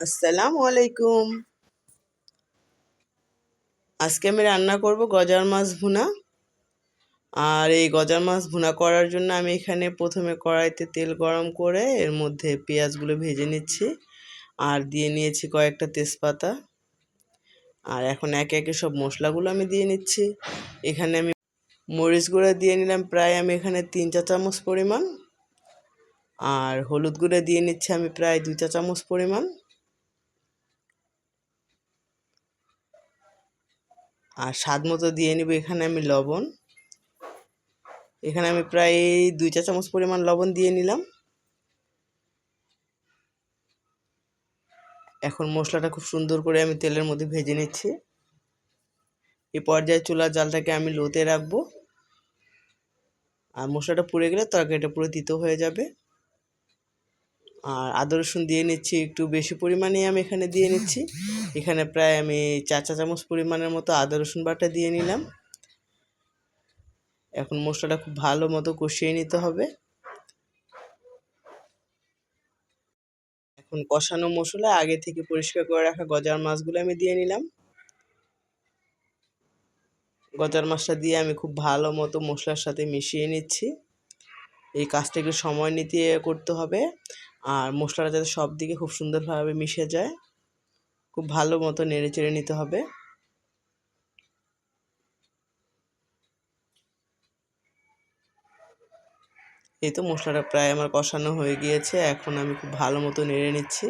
আসসালামু আলাইকুম। আজকে আমি রান্না করব গজার মাছ ভুনা। আর এই গজার মাছ ভুনা করার জন্য আমি এখানে প্রথমে কড়াইতে তেল গরম করে এর মধ্যে পেঁয়াজগুলো ভেজে নিচ্ছি। আর দিয়ে নিয়েছি কয়েকটা তেজপাতা। আর এখন একে একে সব মশলাগুলো আমি দিয়ে নিচ্ছি। এখানে আমি মরিচ গুঁড়া দিয়ে নিলাম প্রায় আমি এখানে তিন চা চামচ পরিমাণ। আর হলুদ গুঁড়া দিয়ে নিচ্ছি আমি প্রায় দুই চা চামচ পরিমাণ। আর স্বাদ মতো দিয়ে নিব এখানে আমি লবণ। এখানে আমি প্রায় দুই চা চামচ পরিমাণ লবণ দিয়ে নিলাম। এখন মশলাটা খুব সুন্দর করে আমি তেলের মধ্যে ভেজে নিচ্ছি। এই পর্যায়ে চুলার জালটাকে আমি লোতে রাখব। আর মশলাটা পুড়ে গেলে তরকারিটা পুরো তিতো হয়ে যাবে। আর আদা রসুন দিয়ে নিচ্ছি একটু বেশি পরিমাণে আমি এখানে দিয়ে নিচ্ছি। এখানে প্রায় আমি চা চা চামচ পরিমাণের মতো আদা রসুন বাটা দিয়ে নিলাম। এখন মশলাটা খুব ভালো মতো কষিয়ে নিতে হবে। এখন কষানো মশলা আগে থেকে পরিষ্কার করে রাখা গজার মাছগুলো আমি দিয়ে নিলাম। গজার মাছটা দিয়ে আমি খুব ভালো মতো মশলার সাথে মিশিয়ে নিচ্ছি। এই কাজটা একটু সময় নিতে করতে হবে। আর মশলাটা যাতে সব দিকে খুব সুন্দরভাবে মিশে যায়, খুব ভালো মতো নেড়ে চেড়ে নিতে হবে। এই তো মশলাটা প্রায় আমার কষানো হয়ে গিয়েছে, এখন আমি খুব ভালো মতো নেড়ে নিচ্ছি।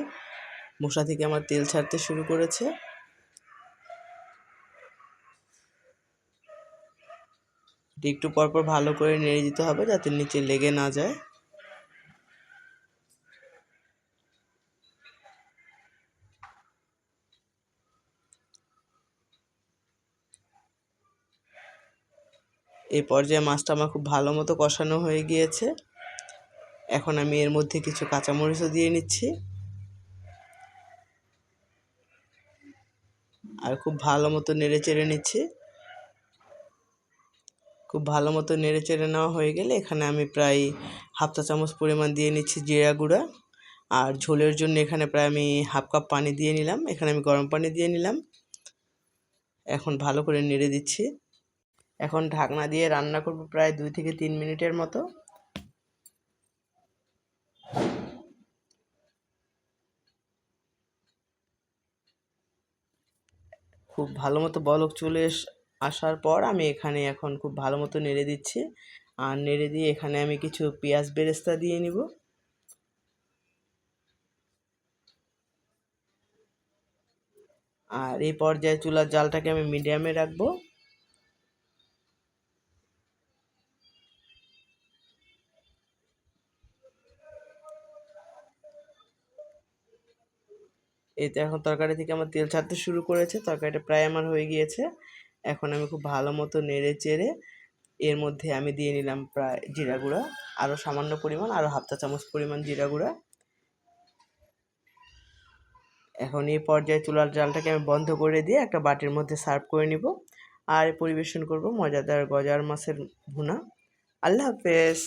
মশলা থেকে আমার তেল ছাড়তে শুরু করেছে। একটু পরপর ভালো করে নেড়ে দিতে হবে যাতে নিচে লেগে না যায়। এই পর্যায়ে মাছটা আমার খুব ভালো মতো কষানো হয়ে গিয়েছে। এখন আমি এর মধ্যে কিছু কাঁচামরিচও দিয়ে নিচ্ছি। আর খুব ভালো মতো নেড়ে চেড়ে নিচ্ছি। খুব ভালো মতো নেড়ে চেড়ে নেওয়া হয়ে গেলে এখানে আমি প্রায় হাফ চা চামচ পরিমাণ দিয়ে নিচ্ছি জিরা গুঁড়া। আর ঝোলের জন্য এখানে প্রায় আমি হাফ কাপ পানি দিয়ে নিলাম। এখানে আমি গরম পানি দিয়ে নিলাম। এখন ভালো করে নেড়ে দিচ্ছি। এখন ঢাকনা দিয়ে রান্না করব প্রায় দুই থেকে তিন মিনিটের মতো। খুব ভালো মতো বলক চলে আসার পর আমি এখানে এখন খুব ভালো মতো নেড়ে দিচ্ছি। আর নেড়ে দিয়ে এখানে আমি কিছু পেঁয়াজ বেরেস্তা দিয়ে নিব। আর এই পর্যায়ে চুলার জালটাকে আমি মিডিয়ামে রাখব। এই তো এখন তরকারি থেকে আমার তেল ছাড়তে শুরু করেছে। তরকারিটা প্রায় আমার হয়ে গিয়েছে। এখন আমি খুব ভালো মতো নেড়ে চেড়ে এর মধ্যে আমি দিয়ে নিলাম প্রায় জিরা গুঁড়া আরও সামান্য পরিমাণ আরও হাফ চা চামচ পরিমাণ জিরা গুঁড়া। এখন এই পর্যায়ে চুলার জালটাকে আমি বন্ধ করে দিয়ে একটা বাটির মধ্যে সার্ভ করে নিব। আর পরিবেশন করব মজাদার গজার মাছের ভুনা। আল্লাহ হাফেজ।